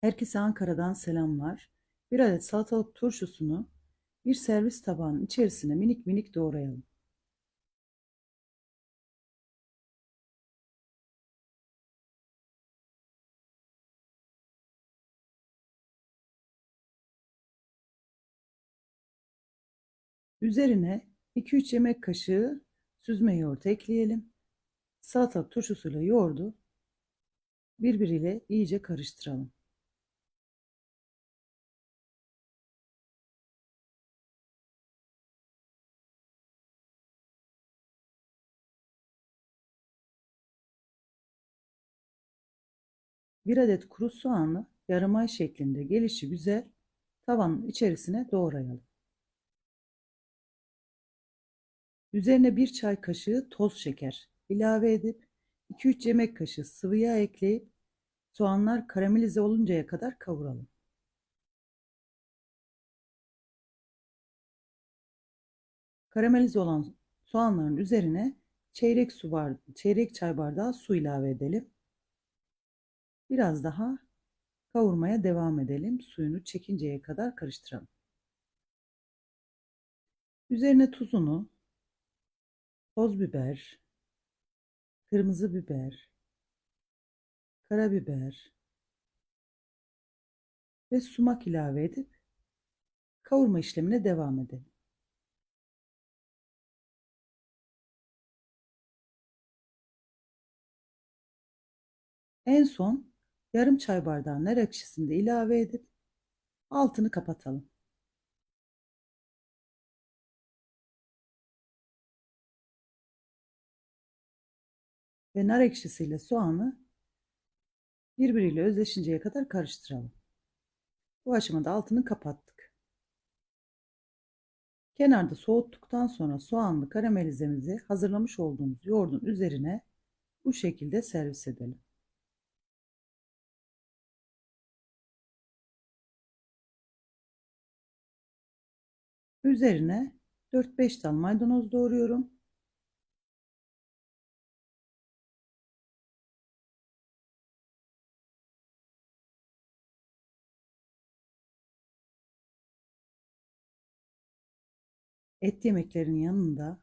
Herkese Ankara'dan selamlar. Bir adet salatalık turşusunu bir servis tabağının içerisine minik minik doğrayalım. Üzerine 2-3 yemek kaşığı süzme yoğurt ekleyelim. Salatalık turşusuyla yoğurdu birbiriyle iyice karıştıralım. Bir adet kuru soğanı yarım ay şeklinde gelişi güzel tavanın içerisine doğrayalım. Üzerine bir çay kaşığı toz şeker ilave edip 2-3 yemek kaşığı sıvı yağ ekleyip soğanlar karamelize oluncaya kadar kavuralım. Karamelize olan soğanların üzerine çeyrek su var, çeyrek çay bardağı su ilave edelim. Biraz daha kavurmaya devam edelim. Suyunu çekinceye kadar karıştıralım. Üzerine tuzunu, toz biber, kırmızı biber, karabiber ve sumak ilave edip kavurma işlemine devam edelim. En son yarım çay bardağı nar ekşisini de ilave edip altını kapatalım. Ve nar ekşisiyle soğanı birbiriyle özleşinceye kadar karıştıralım. Bu aşamada altını kapattık. Kenarda soğuttuktan sonra soğanlı karamelizemizi hazırlamış olduğumuz yoğurdun üzerine bu şekilde servis edelim. Üzerine 4-5 dal maydanoz doğruyorum. Et yemeklerinin yanında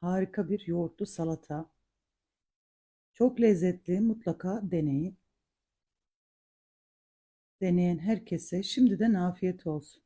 harika bir yoğurtlu salata. Çok lezzetli mutlaka deneyin. Deneyen herkese şimdiden afiyet olsun.